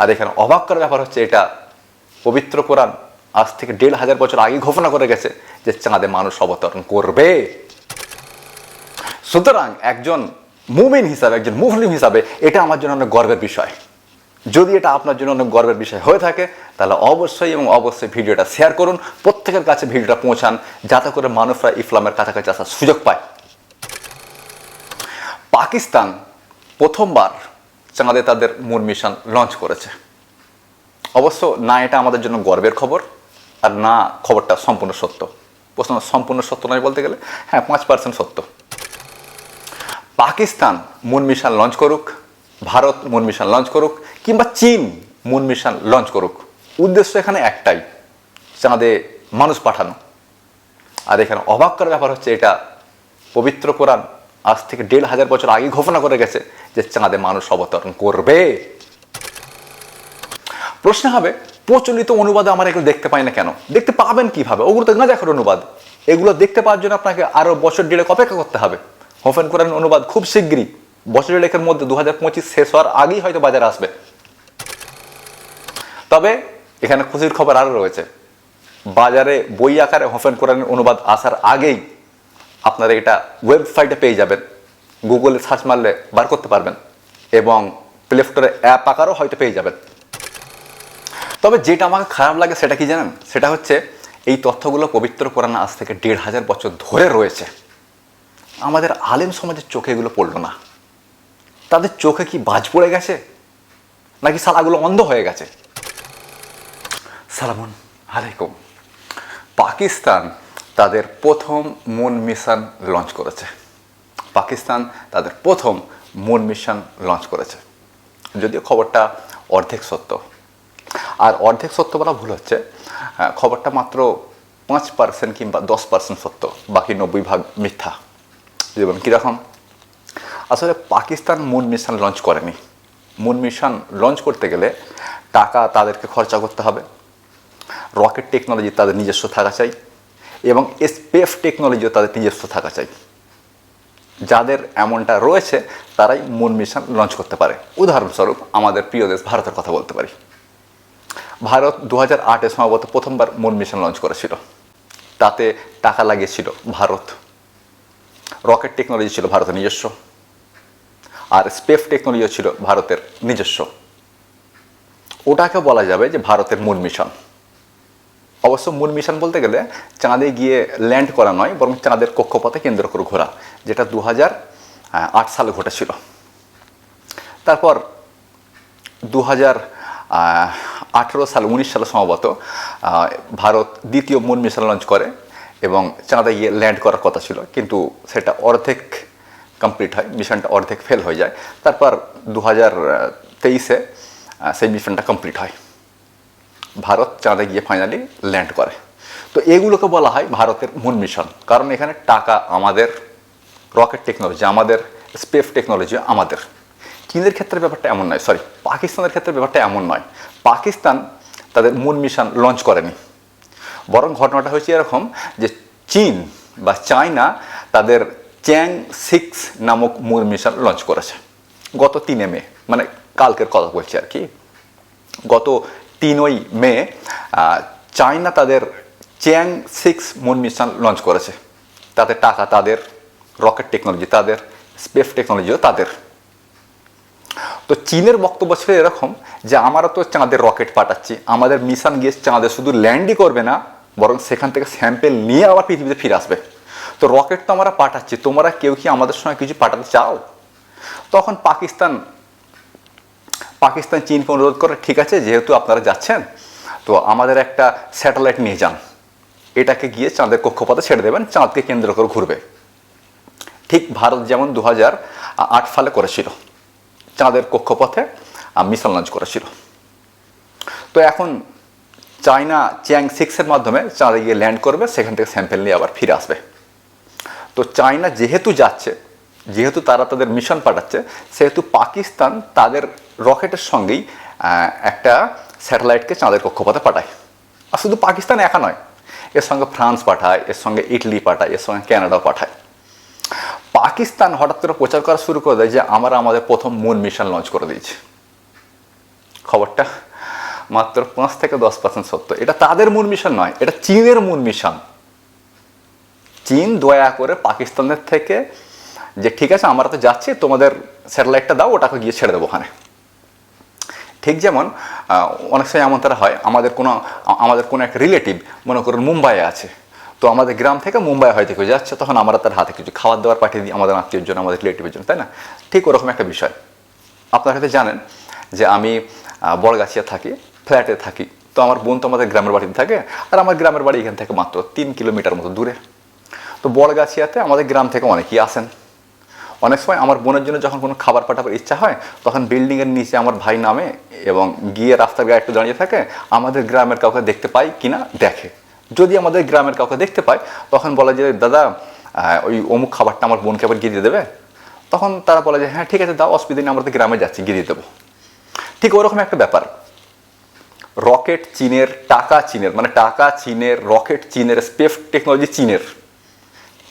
আর এখানে অবাক করার ব্যাপার হচ্ছে এটা পবিত্র কোরআন আজ থেকে দেড় হাজার বছর আগে ঘোষণা করে গেছে যে চাঁদে মানুষ অবতরণ করবে। সুতরাং একজন মুমিন হিসাবে, একজন মুসলিম হিসাবে এটা আমার জন্য অনেক গর্বের বিষয়। যদি এটা আপনার জন্য অনেক গর্বের বিষয় হয়ে থাকে, তাহলে অবশ্যই এবং অবশ্যই ভিডিওটা শেয়ার করুন, প্রত্যেকের কাছে ভিডিওটা পৌঁছান, যাতে করে মানুষরা ইসলামের কাছাকাছি আসার সুযোগ পায়। পাকিস্তান প্রথমবার চাঁদে তাদের মুন মিশন লঞ্চ করেছে। অবশ্য না এটা আমাদের জন্য গর্বের খবর, আর না খবরটা সম্পূর্ণ সত্য। প্রশ্ন সম্পূর্ণ সত্য নয় বলতে গেলে? হ্যাঁ পাঁচ পার্সেন্ট সত্য। পাকিস্তান মুন মিশন লঞ্চ করুক, ভারত মুন মিশন লঞ্চ করুক, কিংবা চীন মুন মিশন লঞ্চ করুক। উদ্দেশ্য এখানে একটাই, চাঁদে মানুষ পাঠানো। আর এখানে অবাক করার ব্যাপার হচ্ছে এটা পবিত্র কোরআন আজ থেকে দেড় হাজার বছর আগে ঘোষণা করে গেছে যে চাঁদে মানুষ অবতরণ করবে। প্রশ্ন হবে, প্রচলিত অনুবাদে আমরা এগুলো দেখতে পাই না কেন? দেখতে পাবেন কীভাবে? ওগুলো তো গাঁজাখর অনুবাদ। এগুলো দেখতে পাওয়ার জন্য আপনাকে আরও বছর দেড়েক অপেক্ষা করতে হবে। হোফেন কোরআন অনুবাদ খুব শীঘ্রই বছর দেড়েকের মধ্যে দু হাজার পঁচিশ শেষ হওয়ার আগেই হয়তো বাজারে আসবে। তবে এখানে খুশির খবর আরও রয়েছে। বাজারে বই আকারে হোফেন কোরআনের অনুবাদ আসার আগেই আপনারা এটা ওয়েবসাইটে পেয়ে যাবেন। গুগলে সার্চ মারলে বার করতে পারবেন এবং প্লে স্টোরে অ্যাপ আকারও হয়তো পেয়ে যাবেন। তবে যেটা আমাকে খারাপ লাগে সেটা কি জানেন? সেটা হচ্ছে এই তথ্যগুলো পবিত্র কোরআন আজ থেকে দেড় হাজার বছর ধরে রয়েছে। আমাদের আলেম সমাজের চোখে এগুলো পড়ল না। তাদের চোখে কি বাজ পড়ে গেছে? নাকি সালাগুলো অন্ধ হয়ে গেছে? সালামুন আলাইকুম। পাকিস্তান তাদের প্রথম মুন মিশন লঞ্চ করেছে। পাকিস্তান তাদের প্রথম মুন মিশন লঞ্চ করেছে। যদিও খবরটা অর্ধেক সত্য। আর অর্ধেক সত্য বলা ভুল হচ্ছে আহ, খবরটা মাত্র পাঁচ পার্সেন্ট কিংবা দশ পার্সেন্ট সত্য বাকি নব্বই ভাগ মিথ্যা। যেমন কীরকম আসলে পাকিস্তান মুন মিশন লঞ্চ করেনি। মুন মিশন লঞ্চ করতে গেলে টাকা তাদেরকে খরচা করতে হবে। রকেট টেকনোলজি তাদের নিজস্ব থাকা চাই। এবং স্পেফ টেকনোলজিও তাদের নিজস্ব থাকা চাই। যাদের এমনটা রয়েছে, তারাই মুন মিশন লঞ্চ করতে পারে। উদাহরণস্বরূপ, আমাদের প্রিয় দেশ ভারতের কথা বলতে পারি। ভারত দু হাজার আটে সম্ভবত প্রথমবার মুন মিশন লঞ্চ করেছিল। তাতে টাকা লাগিয়েছিল ভারত। রকেট টেকনোলজি ছিল ভারতের নিজস্ব। আর স্পেস টেকনোলজিও ছিল ভারতের নিজস্ব। ওটাকে বলা যাবে যে ভারতের মুন মিশন অবশ্য মুন মিশন বলতে গেলে চাঁদে গিয়ে ল্যান্ড করা নয়, বরং চাঁদের কক্ষপথে কেন্দ্র করে ঘোরা, যেটা দু আট সালে ঘটেছিল। তারপর দু হাজার আঠেরো সাল, উনিশ সালে সম্ভবত ভারত দ্বিতীয় মুন মিশন লঞ্চ করে এবং চাঁদে গিয়ে ল্যান্ড করার কথা ছিল। কিন্তু সেটা অর্ধেক কমপ্লিট হয়, মিশনটা অর্ধেক ফেল হয়ে যায়। তারপর দু হাজার তেইশে সেই মিশনটা কমপ্লিট হয়। ভারত চাঁদে গিয়ে ফাইনালি ল্যান্ড করে। তো এগুলোকে বলা হয় ভারতের মুন মিশন কারণ এখানে টাকা আমাদের রকেট টেকনোলজি আমাদের স্পেস টেকনোলজি আমাদের। চীনের ক্ষেত্রে ব্যাপারটা এমন নয় সরি পাকিস্তানের ক্ষেত্রে ব্যাপারটা এমন নয়। পাকিস্তান তাদের মুন মিশন লঞ্চ করেনি। বরং ঘটনাটা হয়েছে এরকম যে চীন বা চায়না তাদের চ্যাং সিক্স নামক মূল মিশন লঞ্চ করেছে। গত তিনে মে মানে কালকের কথা বলছি আর কি। গত তিনই মে চায়না তাদের Chang'e six moon mission launch করেছে। তাতে টাকা তাদের রকেট টেকনোলজি তাদের স্পেস টেকনোলজিও তাদের। তো চীনের বক্তব্য ছিল এরকম যে আমরা তো চাঁদের রকেট পাঠাচ্ছি। আমাদের মিশন গিয়ে চাঁদে শুধু ল্যান্ডই করবে না, বরং সেখান থেকে স্যাম্পেল নিয়ে আবার পৃথিবীতে ফিরে আসবে। তো রকেট তো আমরা পাঠাচ্ছি, তোমরা কেউ কি আমাদের সঙ্গে কিছু পাঠাতে চাও? তখন পাকিস্তান পাকিস্তান চীনকে অনুরোধ করে, ঠিক আছে, যেহেতু আপনারা যাচ্ছেন, তো আমাদের একটা স্যাটেলাইট নিয়ে যান। এটাকে গিয়ে চাঁদের কক্ষপথে ছেড়ে দেবেন, চাঁদকে কেন্দ্র করে ঘুরবে। ঠিক ভারত যেমন দু আট সালে করেছিল, চাঁদের কক্ষপথে মিসাইল লঞ্চ করেছিল। তো এখন চায়না চ্যাং সিক্সের মাধ্যমে চাঁদে গিয়ে ল্যান্ড করবে, সেখান থেকে স্যাম্পেল নিয়ে আবার ফিরে আসবে। তো চায়না যেহেতু যাচ্ছে যেহেতু তারা তাদের মিশন পাঠাচ্ছে, সেহেতু পাকিস্তান তাদের রকেটের সঙ্গেই একটা স্যাটেলাইটকে চাঁদের কক্ষপথে পাঠায়। আর শুধু পাকিস্তান একা নয়, এর সঙ্গে ফ্রান্স পাঠায়, এর সঙ্গে ইটালি পাঠায়, এর সঙ্গে ক্যানাডাও পাঠায়। পাকিস্তান হঠাৎ করে প্রচার করা শুরু করে দেয় যে, আমরা আমাদের প্রথম মুন মিশন লঞ্চ করে দিয়েছি। খবরটা মাত্র পাঁচ থেকে দশ পার্সেন্ট সত্য। এটা তাদের মূল মিশন নয়, এটা চীনের মূল মিশন। চীন দয়া করে পাকিস্তানের থেকে যে ঠিক আছে, আমরা তো যাচ্ছি, তোমাদের স্যাটেলাইটটা দাও, ওটাকে গিয়ে ছেড়ে দেবো ওখানে। ঠিক যেমন অনেক সময় এমন তারা হয়, আমাদের কোনো আমাদের কোনো এক রিলেটিভ, মনে করুন মুম্বাইয়ে আছে, তো আমাদের গ্রাম থেকে মুম্বাই হয়তো কেউ যাচ্ছে, তখন আমরা তার হাতে কিছু খাবার দাবার পাঠিয়ে দিই, আমাদের আত্মীয়ের জন্য, আমাদের রিলেটিভের জন্য, তাই না? ঠিক ওরকম একটা বিষয়। আপনারা হয়তো জানেন যে আমি বড়গাছিয়া থাকি, ফ্ল্যাটে থাকি, তো আমার বোন তো আমাদের গ্রামের বাড়িতে থাকে, আর আমার গ্রামের বাড়ি এখান থেকে মাত্র তিন কিলোমিটার মতো দূরে। তো বড়গাছিয়াতে আমাদের গ্রাম থেকে অনেকেই আসেন। অনেক সময় আমার বোনের জন্য যখন কোনো খাবার পাঠাবার ইচ্ছা হয়, তখন বিল্ডিংয়ের নিচে আমার ভাই নামে এবং গিয়ে রাস্তার গায়ে একটু দাঁড়িয়ে থাকে, আমাদের গ্রামের কাউকে দেখতে পাই কিনা দেখে। যদি আমাদের গ্রামের কাউকে দেখতে পায় তখন বলে যে, দাদা ওই অমুক খাবারটা আমার বোনকে আবার গিয়ে দিয়ে দেবে? তখন তারা বলে যে হ্যাঁ ঠিক আছে, দাও, অসুবিধা নেই, আমরা তো গ্রামে যাচ্ছি, গিয়ে দিয়ে দেবো। ঠিক ওরকম একটা ব্যাপার। রকেট চীনের, টাকা চীনের মানে টাকা চীনের, রকেট চীনের, স্পেস টেকনোলজি চীনের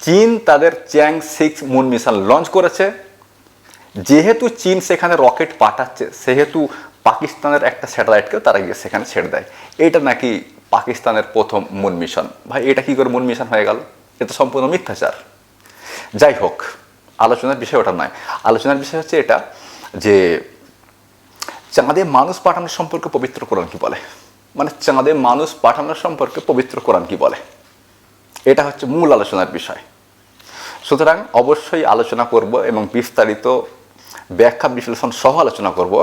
চীন তাদের Chang'e six moon mission launch করেছে। যেহেতু চীন সেখানে রকেট পাঠাচ্ছে, সেহেতু পাকিস্তানের একটা স্যাটেলাইটকে তারা গিয়ে সেখানে ছেড়ে দেয়। এটা নাকি পাকিস্তানের প্রথম মুন মিশন। ভাই, এটা কি করে মুন মিশন হয়ে গেল? এটা সম্পূর্ণ মিথ্যাচার। যাই হোক, আলোচনার বিষয় ওটা নয়। আলোচনার বিষয় হচ্ছে এটা যে চাঁদে মানুষ পাঠানোর সম্পর্কে পবিত্র কোরআন কি বলে? মানে চাঁদে মানুষ পাঠানোর সম্পর্কে পবিত্র কোরআন কি বলে? এটা হচ্ছে মূল আলোচনার বিষয়। সুতরাং অবশ্যই আলোচনা করব এবং বিস্তারিত ব্যাখ্যা, বিশ্লেষণ সহ আলোচনা করব।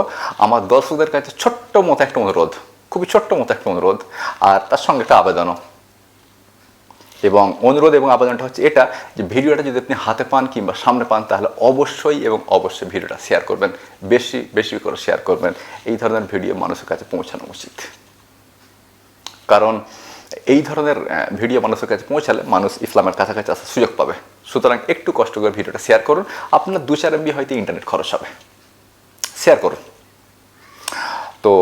আমার দর্শকদের কাছে ছোট্ট মতো একটা অনুরোধ, খুবই ছোট্ট মতো একটা অনুরোধ, আর তার সঙ্গে একটা আবেদনও। এবং অনুরোধ এবং আবেদনটা হচ্ছে এটা যে, ভিডিওটা যদি আপনি হাতে পান কিংবা সামনে পান, তাহলে অবশ্যই এবং অবশ্যই ভিডিওটা শেয়ার করবেন। বেশি বেশি করে শেয়ার করবেন। এই ধরনের ভিডিও মানুষের কাছে পৌঁছানো উচিত। কারণ এই ধরনের ভিডিও মানুষের কাছে পৌঁছালে মানুষ ইসলামের কাছাকাছি আসার সুযোগ পাবে। সুতরাং একটু কষ্ট করে ভিডিওটা শেয়ার করুন। আপনার দু চার এমবি হয়তো ইন্টারনেট খরচ হবে। শেয়ার করুন। তো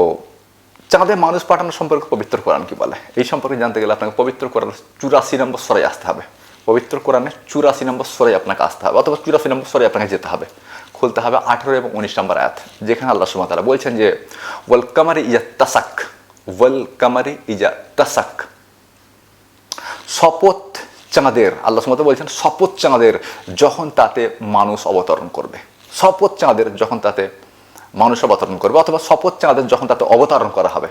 চাঁদে মানুষ পাঠানো সম্পর্কে পবিত্র কোরআন কি বলে? এই সম্পর্কে জানতে গেলে আপনাকে পবিত্র কোরআন চুরাশি নম্বর সরাই আসতে হবে। পবিত্র কোরআনে চুরাশি নম্বর সরাই আপনাকে আসতে হবে। অথবা চুরাশি নম্বর সরাই আপনাকে যেতে হবে। খুলতে হবে আঠেরো এবং উনিশ নম্বর আয়াত, যেখানে আল্লাহ সুমা তারা বলছেন যে, ওয়াল কামারি ইজা তাসাক ওয়াল কামারি ইজা তাসাক শপথ চাঁদের, আল্লাহ সুমত বলছেন, শপথ চাঁদের যখন তাতে মানুষ অবতরণ করবে। শপথ চাঁদের যখন তাতে মানুষ অবতরণ করবে, অথবা শপথ চাঁদের যখন তাতে অবতরণ করা হবে।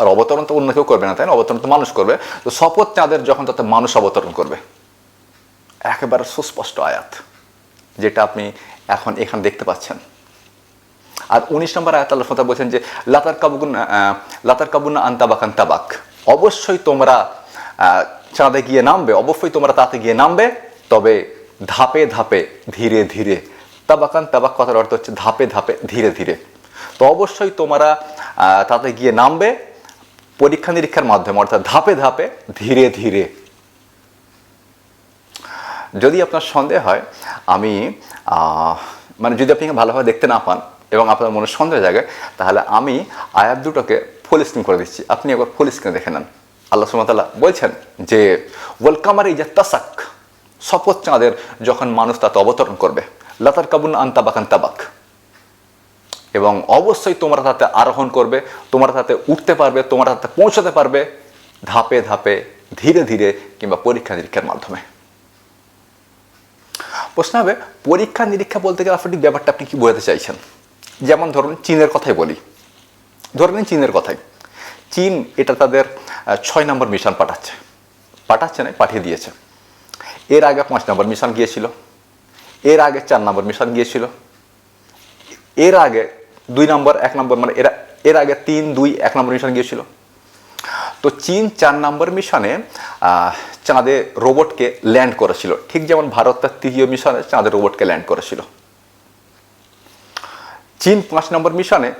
আর অবতরণ তো অন্য কেউ করবে না, তাই না? অবতরণ তো মানুষ করবে। তো শপথ চাঁদের যখন তাতে মানুষ অবতরণ করবে, একেবারে সুস্পষ্ট আয়াত, যেটা আপনি এখন এখানে দেখতে পাচ্ছেন। আর উনিশ নম্বর আয়াত আল্লাহ কথা বলছেন যে লাতার কাবুন লাতার কাবুন আন্তাবাকান তাবাক অবশ্যই তোমরা চাঁদে গিয়ে নামবে, অবশ্যই তোমরা তাতে গিয়ে নামবে, তবে ধাপে ধাপে, ধীরে ধীরে, তাবাকান তাবাক কথার অর্থ হচ্ছে ধাপে ধাপে, ধীরে ধীরে। তো অবশ্যই তোমরা তাতে গিয়ে নামবে, পরীক্ষা নিরীক্ষার মাধ্যমে, অর্থাৎ ধাপে ধাপে, ধীরে ধীরে। যদি আপনার সন্দেহ হয়, আমি মানে যদি আপনি ভালোভাবে দেখতে না পান এবং আপনার মনে সন্দেহ জাগে, তাহলে আমি আয়াত দুটোকে ফুল স্ক্রিন করে দিচ্ছি। আপনি একবার ফুল স্ক্রিনে দেখে নেন। আল্লাহ সুমতাল্লাহ বলছেন যে ওয়েলকামার যে তাসাক শপথ চাঁদের যখন মানুষ তাতে অবতরণ করবে লাতার কাবুন আন্তাবাকান তাবাক। এবং অবশ্যই তোমরা তাতে আরোহণ করবে, তোমরা তাতে উঠতে পারবে, তোমরা তাতে পৌঁছাতে পারবে, ধাপে ধাপে, ধীরে ধীরে কিংবা পরীক্ষা নিরীক্ষার মাধ্যমে। প্রশ্ন হবে, পরীক্ষা নিরীক্ষা বলতে গেলে আপনি ব্যাপারটা আপনি কি বোঝাতে চাইছেন? যেমন ধরুন চীনের কথাই বলি। ধরে নিন চীনের কথাই। চীন এটা তাদের ছয় নম্বর মিশন পাঠাচ্ছে। পাঠাচ্ছে না, পাঠিয়ে দিয়েছে। এর আগে পাঁচ নম্বর মিশন গিয়েছিল। এর আগে চার নম্বর মিশন গিয়েছিল। এর আগে দুই নম্বর, এক নম্বর মানে এরা এর আগে তিন, দুই, এক নম্বর মিশন গিয়েছিল। তো চীন চার নম্বর মিশনে চাঁদে রোবটকে ল্যান্ড করেছিল। ঠিক যেমন ভারত তার তৃতীয় মিশনে চাঁদে রোবটকে ল্যান্ড করেছিল। চীন পাঁচ নম্বর মিশনে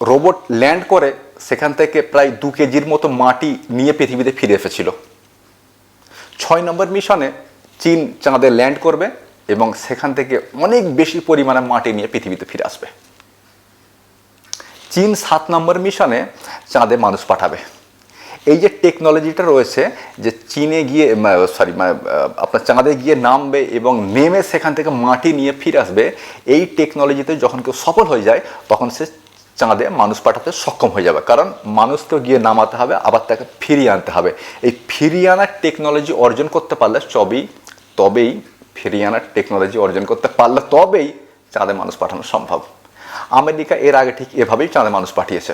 রোবট ল্যান্ড করে সেখান থেকে প্রায় দু কেজির মতো মাটি নিয়ে পৃথিবীতে ফিরে এসেছিল। ছয় নম্বর মিশনে চীন চাঁদে ল্যান্ড করবে এবং সেখান থেকে অনেক বেশি পরিমাণে মাটি নিয়ে পৃথিবীতে ফিরে আসবে। চীন সাত নম্বর মিশনে চাঁদে মানুষ পাঠাবে। এই যে টেকনোলজিটা রয়েছে যে চীনে গিয়ে সরি মানে আপনার চাঁদে গিয়ে নামবে এবং নেমে সেখান থেকে মাটি নিয়ে ফিরে আসবে, এই টেকনোলজিতে যখন কেউ সফল হয়ে যায়, তখন সে চাঁদে মানুষ পাঠাতে সক্ষম হয়ে যাবে। কারণ মানুষ তো গিয়ে নামাতে হবে, আবার তাকে ফিরিয়ে আনতে হবে। এই ফিরিয়ে আনার টেকনোলজি অর্জন করতে পারলে সবই, তবেই ফিরিয়ে আনার টেকনোলজি অর্জন করতে পারলে তবেই চাঁদে মানুষ পাঠানো সম্ভব। আমেরিকা এর আগে ঠিক এভাবেই চাঁদে মানুষ পাঠিয়েছে।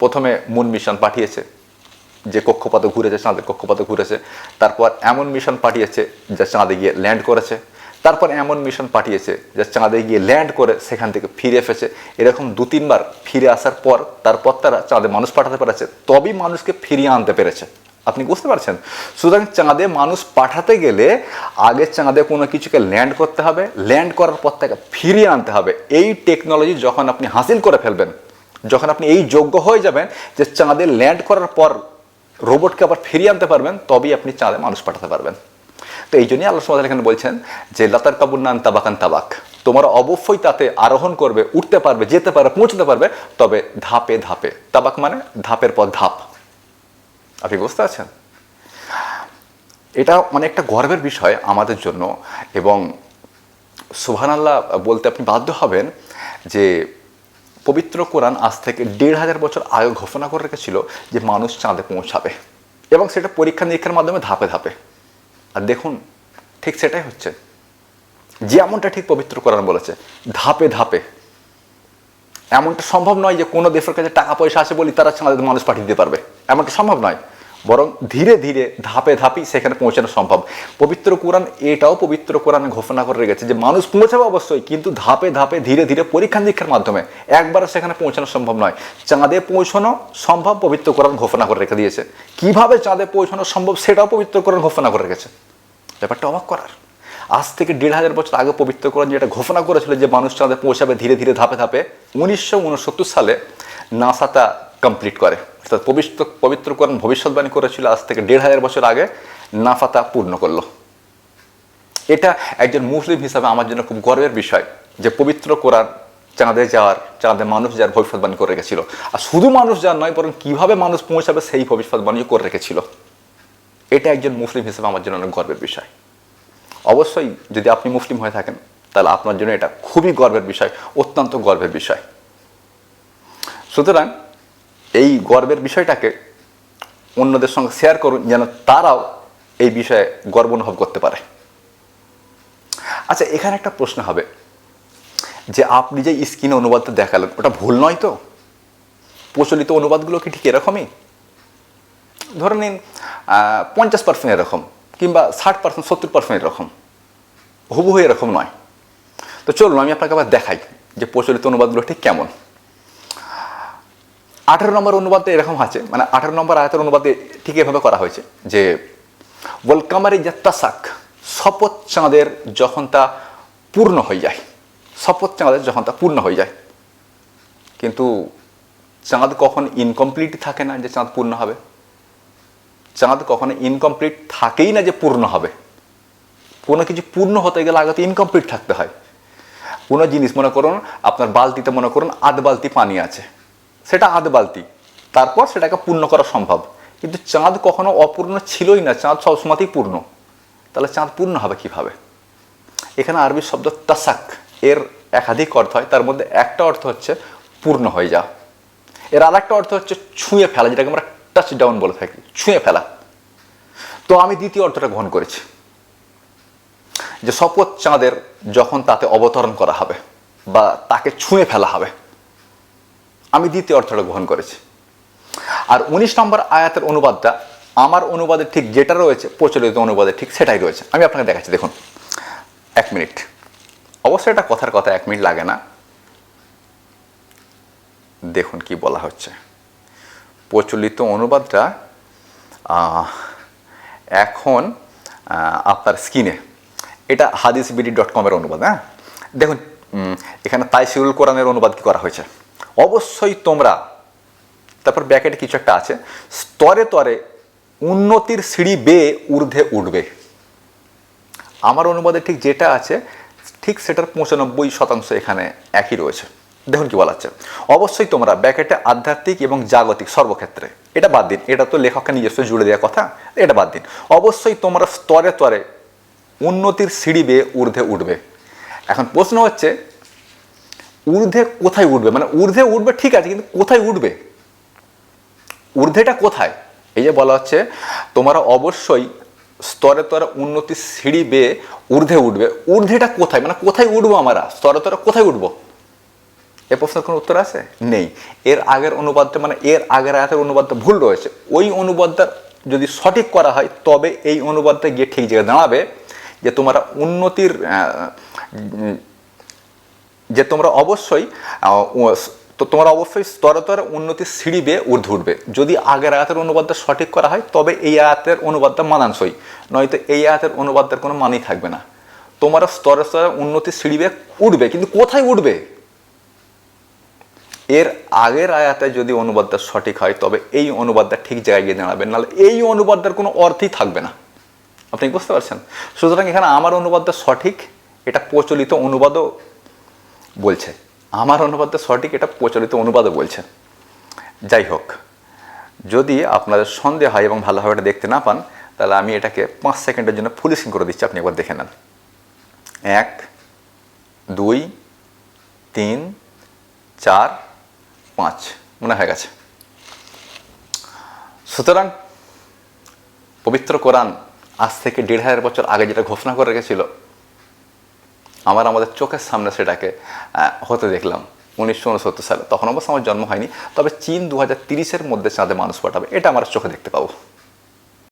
প্রথমে মুন মিশন পাঠিয়েছে, যে কক্ষপথে ঘুরেছে, চাঁদের কক্ষপথে ঘুরেছে। তারপর এমন মিশন পাঠিয়েছে, যা চাঁদে গিয়ে ল্যান্ড করেছে। তারপর এমন মিশন পাঠিয়েছে যা চাঁদে গিয়ে ল্যান্ড করে সেখান থেকে ফিরে এসেছে। এরকম দু, তিনবার ফিরে আসার পর, তারপর তারা চাঁদে মানুষ পাঠাতে পেরেছে। তবেই মানুষকে ফিরিয়ে আনতে পেরেছে। আপনি বুঝতে পারছেন? সুতরাং চাঁদে মানুষ পাঠাতে গেলে আগে চাঁদে কোনো কিছুকে ল্যান্ড করতে হবে ল্যান্ড করার পর তাকে ফিরিয়ে আনতে হবে। এই টেকনোলজি যখন আপনি হাসিল করে ফেলবেন, যখন আপনি এই যোগ্য হয়ে যাবেন যে চাঁদে ল্যান্ড করার পর রোবটকে আবার ফিরিয়ে আনতে পারবেন, তবেই আপনি চাঁদে মানুষ পাঠাতে পারবেন। তো এই জন্যই আল্লাহ সুমাদ এখানে বলছেন যে, লাতার কাবুন্নান তাবাকান তাবাক। তোমরা অবশ্যই তাতে আরোহণ করবে, উঠতে পারবে, যেতে পারবে, পৌঁছতে পারবে, তবে ধাপে ধাপে। তাবাক মানে ধাপের পর ধাপ। আপনি বুঝতে পারছেন? এটা অনেকটা গর্বের বিষয় আমাদের জন্য এবং সুবহান আল্লাহ বলতে আপনি বাধ্য হবেন যে, পবিত্র কোরআন আজ থেকে দেড় হাজার বছর আগে ঘোষণা করে রেখেছিল যে, মানুষ চাঁদে পৌঁছাবে এবং সেটা পরীক্ষা নিরীক্ষার মাধ্যমে ধাপে ধাপে। আর দেখুন, ঠিক সেটাই হচ্ছে। যেমনটা ঠিক পবিত্র কোরআন বলেছে, ধাপে ধাপে। এমনটা সম্ভব নয় যে কোনো দেশের কাছে টাকা পয়সা আছে বলি তারা মানুষ পাঠিয়ে দিতে পারবে। এমনটা সম্ভব নয়। বরং ধীরে ধীরে ধাপে ধাপেই সেখানে পৌঁছানো সম্ভব। পবিত্র কোরআন এটাও পবিত্র কোরআনে ঘোষণা করে রেখেছে যে মানুষ পৌঁছাবে অবশ্যই, কিন্তু ধাপে ধাপে ধীরে ধীরে পরীক্ষা নিরীক্ষার মাধ্যমে একবারে সেখানে পৌঁছানো সম্ভব নয়। চাঁদে পৌঁছানো সম্ভব পবিত্র কোরআন ঘোষণা করে রেখে দিয়েছে। কীভাবে চাঁদে পৌঁছানো সম্ভব সেটাও পবিত্র কোরআন ঘোষণা করে রেখেছে। ব্যাপারটা অবাক করার। আজ থেকে দেড় হাজার বছর আগে পবিত্র কোরআন যেটা ঘোষণা করেছিল যে মানুষ চাঁদে পৌঁছাবে ধীরে ধীরে ধাপে ধাপে, উনিশশো উনসত্তর সালে নাসা তা কমপ্লিট করে। অর্থাৎ পবিত্র পবিত্র কোরআন ভবিষ্যৎবাণী করেছিল, আজ থেকে দেড় হাজার বছর আগে নাফাতা পূর্ণ করল। এটা একজন মুসলিম হিসাবে আমার জন্য খুব গর্বের বিষয় যে পবিত্র কোরআন চাঁদে যাওয়ার, চাঁদে মানুষ যাওয়ার ভবিষ্যৎবাণী করে রেখেছিল। আর শুধু মানুষ যাওয়ার নয়, বরং কীভাবে মানুষ পৌঁছাবে সেই ভবিষ্যৎবাণী করে রেখেছিল। এটা একজন মুসলিম হিসেবে আমার জন্য অনেক গর্বের বিষয়। অবশ্যই যদি আপনি মুসলিম হয়ে থাকেন, তাহলে আপনার জন্য এটা খুবই গর্বের বিষয়, অত্যন্ত গর্বের বিষয়। সুতরাং এই গর্বের বিষয়টাকে অন্যদের সঙ্গে শেয়ার করুন যেন তারাও এই বিষয়ে গর্ব অনুভব করতে পারে। আচ্ছা এখানে একটা প্রশ্ন হবে যে আপনি যে স্ক্রিনে অনুবাদটা দেখালেন, ওটা ভুল নয় তো? প্রচলিত অনুবাদগুলো কি ঠিক এরকমই? ধরে নিন পঞ্চাশ পার্সেন্ট এরকম কিংবা ষাট পার্সেন্ট সত্তর পার্সেন্ট এরকম। হুবহু এরকম নয়। তো চলুন, আমি আপনাকে আবার দেখাই যে প্রচলিত অনুবাদগুলো ঠিক কেমন। আঠারো নম্বর অনুবাদে এরকম আছে মানে আঠারো নম্বর আয়াতের অনুবাদে ঠিক এভাবে করা হয়েছে যে বল কামারি যাত্তাসাক শপথ চাঁদের যখন তা পূর্ণ হয়ে যায়। শপথ চাঁদের যখন তা পূর্ণ হয়ে যায়। কিন্তু চাঁদ কখন ইনকমপ্লিট থাকে না যে চাঁদ পূর্ণ হবে? চাঁদ কখনো ইনকমপ্লিট থাকেই না যে পূর্ণ হবে। কোনো কিছু পূর্ণ হতে গেলে আগে তো ইনকমপ্লিট থাকতে হয়। কোনো জিনিস মনে করুন, আপনার বালতিতে মনে করুন, আধ বালতি পানি আছে। সেটা আধ বালতি। তারপর সেটাকে পূর্ণ করা সম্ভব। কিন্তু চাঁদ কখনো অপূর্ণ ছিলই না, চাঁদ সবসময়তেই পূর্ণ। তাহলে চাঁদ পূর্ণ হবে কীভাবে? এখানে আরবি শব্দ তাসাক এর একাধিক অর্থ হয়। তার মধ্যে একটা অর্থ হচ্ছে পূর্ণ হয়ে যাওয়া। এর আর একটা অর্থ হচ্ছে ছুঁয়ে ফেলা, যেটাকে আমরা টাচ ডাউন বলে থাকি, ছুঁয়ে ফেলা। তো আমি দ্বিতীয় অর্থটা গ্রহণ করেছি। যে শপথ চাঁদের যখন তাতে অবতরণ করা হবে বা তাকে ছুঁয়ে ফেলা হবে আমি দ্বিতীয় অর্থটা গ্রহণ করেছি। আর উনিশ নম্বর আয়াতের অনুবাদটা, আমার অনুবাদে ঠিক যেটা রয়েছে, প্রচলিত অনুবাদে ঠিক সেটাই রয়েছে। আমি আপনাকে দেখাচ্ছি, দেখুন। এক মিনিট। অবশ্যই এটা কথার কথা, এক মিনিট লাগে না। দেখুন কি বলা হচ্ছে। প্রচলিত অনুবাদটা এখন আপনার স্ক্রিনে। এটা হাদিস বিডি ডট কমের অনুবাদ হ্যাঁ? দেখুন এখানে তাইসিরুল কোরআনের অনুবাদ কি করা হয়েছে? অবশ্যই তোমরা, তারপর ব্যাকেটে কিছু একটা আছে, স্তরে তরে উন্নতির সিঁড়ি বেয়ে ঊর্ধ্বে উঠবে। আমার অনুবাদে ঠিক যেটা আছে, ঠিক সেটার পঁচানব্বই শতাংশ এখানে একই রয়েছে। দেখুন কি বলা হচ্ছে। অবশ্যই তোমরা ব্যাকেটে আধ্যাত্মিক এবং জাগতিক সর্বক্ষেত্রে, এটা বাদ দিন, এটা তো লেখককে নিজস্ব জুড়ে দেওয়া কথা, এটা বাদ দিন। অবশ্যই তোমরা স্তরে স্তরে উন্নতির সিঁড়ি বেয়ে ঊর্ধ্বে উঠবে। এখন প্রশ্ন হচ্ছে ঊর্ধ্বে কোথায় উঠবে? মানে ঊর্ধ্বে উঠবে ঠিক আছে, কিন্তু কোথায় উঠবে? ঊর্ধ্বেটা কোথায়? এই যে বলা হচ্ছে, তোমরা অবশ্যই স্তরে স্তরে উন্নতির সিঁড়ি বেয়ে ঊর্ধ্বে উঠবে। ঊর্ধ্বেটা কোথায়? মানে কোথায় উঠবো আমরা? স্তরে স্তরে কোথায় উঠবো? এ প্রশ্নের কোনো উত্তর আছে? নেই। এর আগের অনুবাদটা মানে এর আগের আয়াতের অনুবাদটা ভুল রয়েছে। ওই অনুবাদটা যদি সঠিক করা হয়, তবে এই অনুবাদটা গিয়ে ঠিক জায়গায় দাঁড়াবে যে তোমরা উন্নতির যে তোমরা অবশ্যই তো তোমরা অবশ্যই স্তরে স্তরে উন্নতির সিঁড়ি বেয়ে ঊর্ধ্বে উঠবে। যদি আগের আয়াতের অনুবাদটা সঠিক করা হয়, তবে এই আয়াতের অনুবাদটা মানানসই। নয়তো এই আয়াতের অনুবাদটার কোনো মানই থাকবে না। তোমরা স্তরে স্তরে উন্নতির সিঁড়ি বেয়ে উঠবে, কিন্তু কোথায় উঠবে? এর আগের আয়াতে যদি অনুবাদটা সঠিক হয়, তবে এই অনুবাদটা ঠিক জায়গায় গিয়ে দাঁড়াবে। নাহলে এই অনুবাদটার কোনো অর্থই থাকবে না। আপনি বুঝতে পারছেন? সুতরাং এখানে আমার অনুবাদটা সঠিক, এটা প্রচলিত অনুবাদও বলছে। আমার অনুবাদটা সঠিক এটা প্রচলিত অনুবাদও বলছে। যাই হোক, যদি আপনাদের সন্দেহ হয় এবং ভালোভাবে এটা দেখতে না পান, তাহলে আমি এটাকে পাঁচ সেকেন্ডের জন্য ফুল স্ক্রিন করে দিচ্ছি, আপনি একবার দেখে নেন। এক, দুই, তিন, চার, পাঁচ, মনে হয়ে গেছে। সুতরাং পবিত্র কোরআন আজ থেকে দেড় হাজার বছর আগে যেটা ঘোষণা করে রেখেছিল আমার আমাদের চোখের সামনে সেটাকে হতে দেখলাম উনিশশো উনসত্তর সালে। তখন অবশ্য আমার জন্ম হয়নি, তবে চীন দু হাজার তিরিশের মধ্যে চাঁদে মানুষ পাঠাবে, এটা আমরা চোখে দেখতে পাবো।